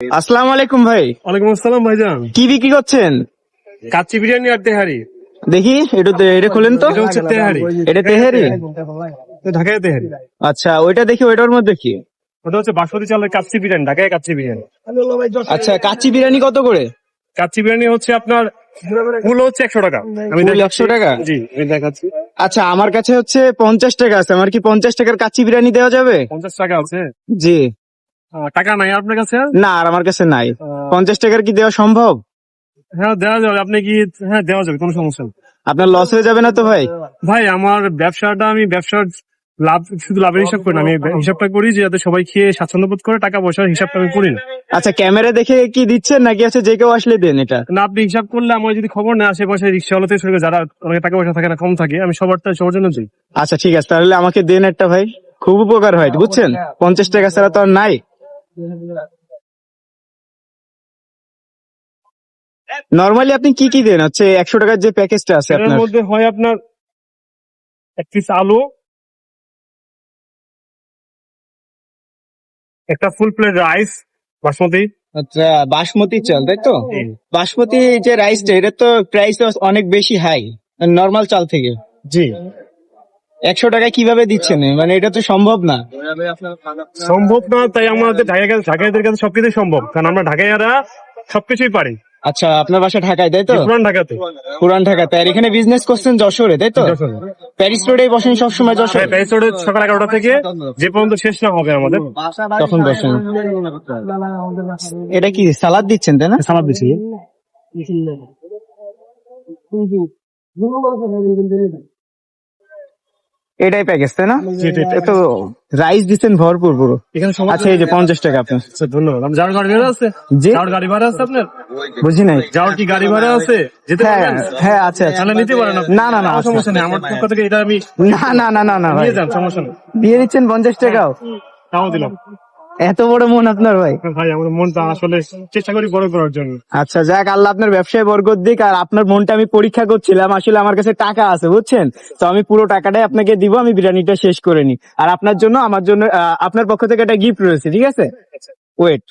আসসালামু আলাইকুম ভাই। ওয়ালাইকুম আসসালাম ভাইজান। কি বিক্রি করছেন? কাচ্চি বিরিয়ানি আর তেহারি। দেখি একটু দে- এটা খুলেন তো? এটা হচ্ছে তেহারি। এটা তেহারি? ঢাকায় তেহারি। আচ্ছা ওইটা দেখি ওইটার মধ্যে কি? ওটা হচ্ছে বাসমতি চালের কাচ্চি বিরিয়ানি ঢাকায় কাচ্চি বিরিয়ানি। আচ্ছা কাচ্চি বিরিয়ানি কত করে? কাচ্চি বিরিয়ানি হচ্ছে আপনার ফুল হচ্ছে একশো টাকা। আমি। 100 টাকা? জি আমি দেখাচ্ছি। আচ্ছা আমার কাছে হচ্ছে পঞ্চাশ টাকা আছে। আমার কি পঞ্চাশ টাকার কাচ্চি বিরিয়ানি দেওয়া যাবে? পঞ্চাশ টাকা আছে। জি। টাকা নাই আপনার কাছে? না আর আমার কাছে নাই। পঞ্চাশ টাকার কি দেওয়া সম্ভব? হ্যাঁ দেওয়া যাবে। আপনি কি হ্যাঁ দেওয়া যাবে কোনো সমস্যা নেই। আপনার লস হয়ে যাবে না তো ভাই? ভাই আমার ব্যবসাটা আমি ব্যবসার লাভ শুধু লাভের হিসাব করি না আমি হিসাবটা করি যে যাতে সবাই খেয়ে স্বাচ্ছন্দ্য বোধ করে টাকা পয়সার হিসাবটা আমি করি না। আচ্ছা ক্যামেরা দেখে কি দিচ্ছেন নাকি আছে যে কেউ আসলে দেন এটা? না আপনি হিসাব করলে আমার যদি খবর না আশেপাশে রিক্সাওয়ালা থেকে শুরু যারা অনেক টাকা পয়সা থাকে না কম থাকে আমি সবারটা সবার জন্য দিই। আচ্ছা ঠিক আছে তাহলে আমাকে দেন একটা ভাই। খুব উপকার হয় বুঝছেন? পঞ্চাশ টাকা ছাড়া তো আর নাই। নর্মালি আপনি কি কি দেন? হচ্ছে একশো টাকার যে প্যাকেজটা আছে এর আপনার। মধ্যে হয় আপনার এক পিস আলু একটা ফুল প্লেট রাইস বাসমতি। আচ্ছা বাসমতি চাল তাই তো? বাসমতি যে রাইসটা এটা তো প্রাইস অনেক বেশি হাই নর্মাল চাল থেকে। জি। একশো টাকায় কীভাবে দিচ্ছেন? মানে এটা তো সম্ভব না। সম্ভব না তাই আমাদের ঢাকায় কাছে ঢাকাইদের কাছে সবকিছু সম্ভব। কারণ আমরা ঢাকাইয়ারা সবকিছুই পারি। আচ্ছা আপনার বাসা ঢাকায় তাই তো? পুরান ঢাকাতে। পুরান ঢাকাতে। আর এখানে বিজনেস করছেন যশোরে তাই তো? প্যারিস রোডে বসেন সবসময় যশোরে? হ্যাঁ, প্যারিস রোডে সকাল এগারোটা থেকে যে পর্যন্ত শেষ না হবে আমাদের তখন বসেন। এটা কি সালাদ দিচ্ছেন তাই না? সালাদ দিচ্ছি। এটাই প্যাকেজ তাই না? তো রাইস দিচ্ছেন ভরপুর পুরো। আচ্ছা এই যে পঞ্চাশ টাকা আপনার আচ্ছা ধন্যবাদ। যাওয়ার গাড়ি ভাড়া আছে? যাওয়ার গাড়ি ভাড়া আছে আপনার? বুঝি নাই। যাওয়ার কি গাড়ি ভাড়া আছে? হ্যাঁ হ্যাঁ আছে তাহলে নিতে পারেন না না না সমস্যা নেই। আমার পক্ষ থেকে এটা আমি না না না না না নিয়ে যান সমস্যা নেই। দিয়ে দিচ্ছেন পঞ্চাশ টাকাও? তাও দিলাম। এত বড় মন আপনার ভাই? ভাই আমার মনটা আসলে চেষ্টা করি বড় করার জন্য। আচ্ছা যাক আল্লাহ আপনার ব্যবসায় বরকত দিক আর আপনার মনটা আমি পরীক্ষা করছিলাম আসলে আমার কাছে টাকা আছে বুঝছেন? তো আমি পুরো টাকাটাই আপনাকে দিব আমি বিরিয়ানিটা শেষ করে নি আর আপনার জন্য আমার জন্য আপনার পক্ষ থেকে একটা গিফট রয়েছে ঠিক আছে? ওয়েট